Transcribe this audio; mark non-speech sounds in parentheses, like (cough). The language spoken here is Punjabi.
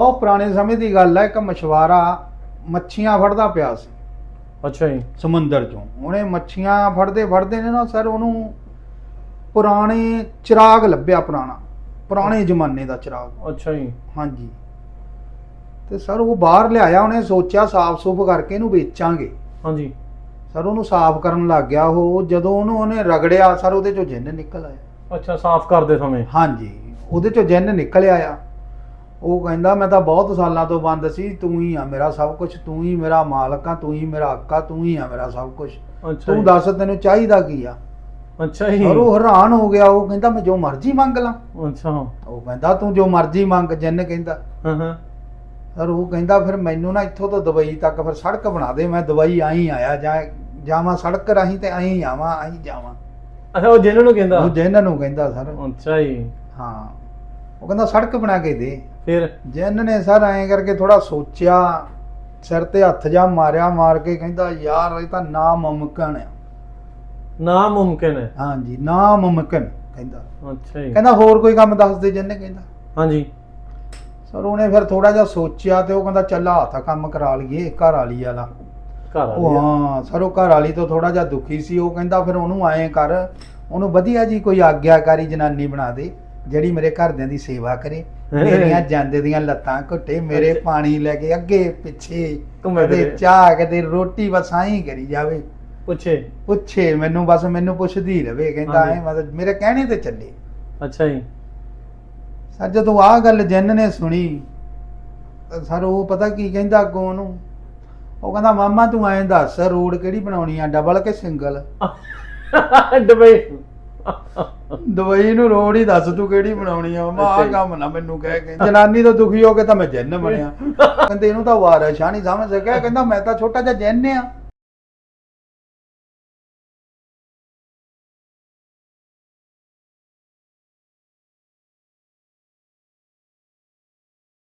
ਬਹੁਤ ਪੁਰਾਣੇ ਸਮੇਂ ਦੀ ਗੱਲ ਹੈ ਇੱਕ ਮਛਵਾਰਾ ਮੱਛੀਆਂ ਫੜਦਾ ਪਿਆ ਸੀ। ਅੱਛਾ ਜੀ। ਸਮੁੰਦਰ ਚੋਂ। ਉਹਨੇ ਮੱਛੀਆਂ ਫੜਦੇ ਫੜਦੇ ਨੇ ਨਾ ਸਰ ਉਹਨੂੰ ਪੁਰਾਣੇ ਚਿਰਾਗ ਲੱਭਿਆ ਪੁਰਾਣਾ। ਪੁਰਾਣੇ ਜ਼ਮਾਨੇ ਦਾ ਚਿਰਾਗ। ਅੱਛਾ ਜੀ। ਹਾਂਜੀ। ਤੇ ਸਰ ਉਹ ਬਾਹਰ ਲਿਆਇਆ ਉਹਨੇ ਸੋਚਿਆ ਸਾਫ਼ ਸੁਫ ਕਰਕੇ ਇਹਨੂੰ ਵੇਚਾਂਗੇ। ਹਾਂਜੀ। ਸਰ ਉਹਨੂੰ ਸਾਫ਼ ਕਰਨ ਲੱਗ ਗਿਆ ਉਹ। ਜਦੋਂ ਉਹਨੂੰ ਉਹਨੇ ਰਗੜਿਆ ਸਰ ਉਹਦੇ ਚੋਂ ਜਿੰਨ ਨਿਕਲ ਆਇਆ। ਅੱਛਾ ਸਾਫ਼ ਕਰਦੇ ਸਮੇਂ। ਹਾਂਜੀ। ਉਹਦੇ ਚੋਂ ਜਿੰਨ ਨਿਕਲ ਆਇਆ। ਉਹ ਕਹਿੰਦਾ ਮੈਂ ਤਾਂ ਬਹੁਤ ਸਾਲਾਂ ਤੋਂ ਬੰਦ ਸੀ ਤੂੰ ਹੀ ਆ ਮੇਰਾ ਸਭ ਕੁਝ ਤੂੰ ਹੀ ਮੇਰਾ ਮਾਲਕ ਆ ਤੂੰ ਹੀ ਮੇਰਾ ਆਕਾ ਤੂੰ ਹੀ ਆ ਮੇਰਾ ਸਭ ਕੁਝ ਅੱਛਾ ਤੂੰ ਜੀ। ਦੱਸ ਤੈਨੂੰ ਚਾਹੀਦਾ ਕੀ ਆ? ਅੱਛਾ ਜੀ। ਉਹ ਹੈਰਾਨ ਹੋ ਗਿਆ ਉਹ ਕਹਿੰਦਾ ਮੈਂ ਜੋ ਮਰਜ਼ੀ ਮੰਗ ਲਾਂ। ਅੱਛਾ। ਉਹ ਕਹਿੰਦਾ ਤੂੰ ਜੋ ਮਰਜ਼ੀ ਮੰਗ ਜਿੰਨ ਕਹਿੰਦਾ। ਹਾਂ ਹਾਂ। ਸਰ ਉਹ ਕਹਿੰਦਾ ਫਿਰ ਮੈਨੂੰ ਨਾ ਇੱਥੋਂ ਤੋਂ ਦੁਬਈ ਤੱਕ ਫਿਰ ਸੜਕ ਬਣਾ ਦੇ ਮੈਂ ਦੁਬਈ ਆਈ ਆਇਆ ਜਾਂ ਜਾਵਾਂ ਸੜਕ ਰਾਹੀਂ ਤੇ ਆਈ ਆਵਾਂ ਆਈ ਜਾਵਾਂ। ਅੱਛਾ ਉਹ ਜਿਹਨਾਂ ਨੂੰ ਕਹਿੰਦਾ? ਉਹ ਜਿੰਨ ਨੂੰ ਕਹਿੰਦਾ ਸਰ। ਅੱਛਾ ਜੀ। ਹਾਂ। ਉਹ ਕਹਿੰਦਾ ਸੜਕ ਬਣਾ ਕੇ ਦੇ। ਫਿਰ ਜਿੰਨ ਨੇ ਸਰ ਐਂ ਕਰਕੇ ਥੋੜਾ ਸੋਚਿਆ ਸਿਰ ਤੇ ਹੱਥ ਜਾ ਮਾਰਿਆ ਮਾਰ ਕੇ ਕਹਿੰਦਾ ਯਾਰ ਇਹ ਤਾਂ ਨਾ ਮੁਮਕਨ ਆ। ਨਾ ਮੁਮਕਿਨ ਹੈ। ਹਾਂਜੀ ਨਾ ਮੁਮਕਨ ਕਹਿੰਦਾ। ਅੱਛਾ ਜੀ। ਕਹਿੰਦਾ ਹੋਰ ਕੋਈ ਕੰਮ ਦੱਸ ਦੇ ਜਿੰਨੇ ਕਹਿੰਦਾ? ਹਾਂਜੀ। ਸਰ ਉਹਨੇ ਫਿਰ ਥੋੜਾ ਜਿਹਾ ਸੋਚਿਆ ਤੇ ਉਹ ਕਹਿੰਦਾ ਚੱਲ ਹੱਥ ਕੰਮ ਕਰਾ ਲਈਏ ਘਰ ਵਾਲੀ ਵਾਲਾ। ਘਰ ਉਹ ਗਿਆ ਹਾਂ ਸਰ ਉਹ ਘਰ ਵਾਲੀ ਤੋਂ ਥੋੜਾ ਜਿਹਾ ਦੁਖੀ ਸੀ। ਉਹ ਕਹਿੰਦਾ ਫਿਰ ਉਹਨੂੰ ਐਂ ਕਰ ਉਹਨੂੰ ਵਧੀਆ ਜੀ ਕੋਈ ਆਗਿਆਕਾਰੀ ਜਨਾਨੀ ਬਣਾ ਦੇ। ਜਿਹੜੀ ਮੇਰੇ ਘਰਦਿਆਂ ਦੀ ਸੇਵਾ ਕਰੇ ਮੇਰੀਆਂ (laughs) ਜਾਂਦੇ ਦੀਆਂ ਲੱਤਾਂ ਘੁੱਟੇ ਮੇਰੇ। ਪਾਣੀ ਲੈ ਕੇ ਅੱਗੇ ਪਿੱਛੇ ਘੁੰਮੇ ਕਦੇ ਫਿਰੇ। ਚਾਹ ਕਦੇ ਰੋਟੀ ਬਸ ਆਈ ਕਰੀ ਜਾਵੇ। ਪੁੱਛੇ। ਪੁੱਛੇ ਮੈਨੂੰ ਬਸ ਮੈਨੂੰ ਪੁੱਛਦੀ ਰਵੇ ਕਹਿੰਦਾ ਹਾਂਜੀ। ਐ ਮਤਲਬ ਮੇਰੇ ਕਹਿਣੇ ਤੇ ਚੱਲੇ। ਅੱਛਾ ਜੀ। ਸਰ ਜਦੋਂ ਆਹ ਗੱਲ ਜਿੰਨ ਨੇ ਸੁਣੀ ਤਾਂ ਸਰ ਉਹ ਪਤਾ ਕੀ ਕਹਿੰਦਾ ਅੱਗੋਂ ਉਹਨੂੰ? ਉਹ ਕਹਿੰਦਾ ਮਾਮਾ ਤੂੰ ਐਂ ਦੱਸ ਰੋਡ ਕਿਹੜੀ ਬਣਾਉਣੀ ਆ ਡਬਲ ਕਿ ਸਿੰਗਲ? (laughs) ਦੁਬਈ ਦਵਾਈ ਨੂੰ ਰੋਡ ਹੀ ਦੱਸ ਤੂੰ ਕਿਹੜੀ ਬਣਾਉਣੀ ਆ? ਆਹ ਜੀ। ਕੰਮ ਨਾ ਮੈਨੂੰ ਕਹਿ ਕੇ ਜਨਾਨੀ ਤੋਂ ਦੁਖੀ ਹੋ ਕੇ ਤਾਂ ਮੈਂ ਜਿੰਨ ਬਣਿਆ। ਕਹਿੰਦੇ ਇਹਨੂੰ ਤਾਂ ਵਾਰਿਸ਼ ਆ ਨਹੀਂ ਸਮਝ ਸਕਿਆ। ਕਹਿੰਦਾ ਮੈਂ ਤਾਂ ਛੋਟਾ ਜਿਹਾ ਜਿੰਨ ਆ।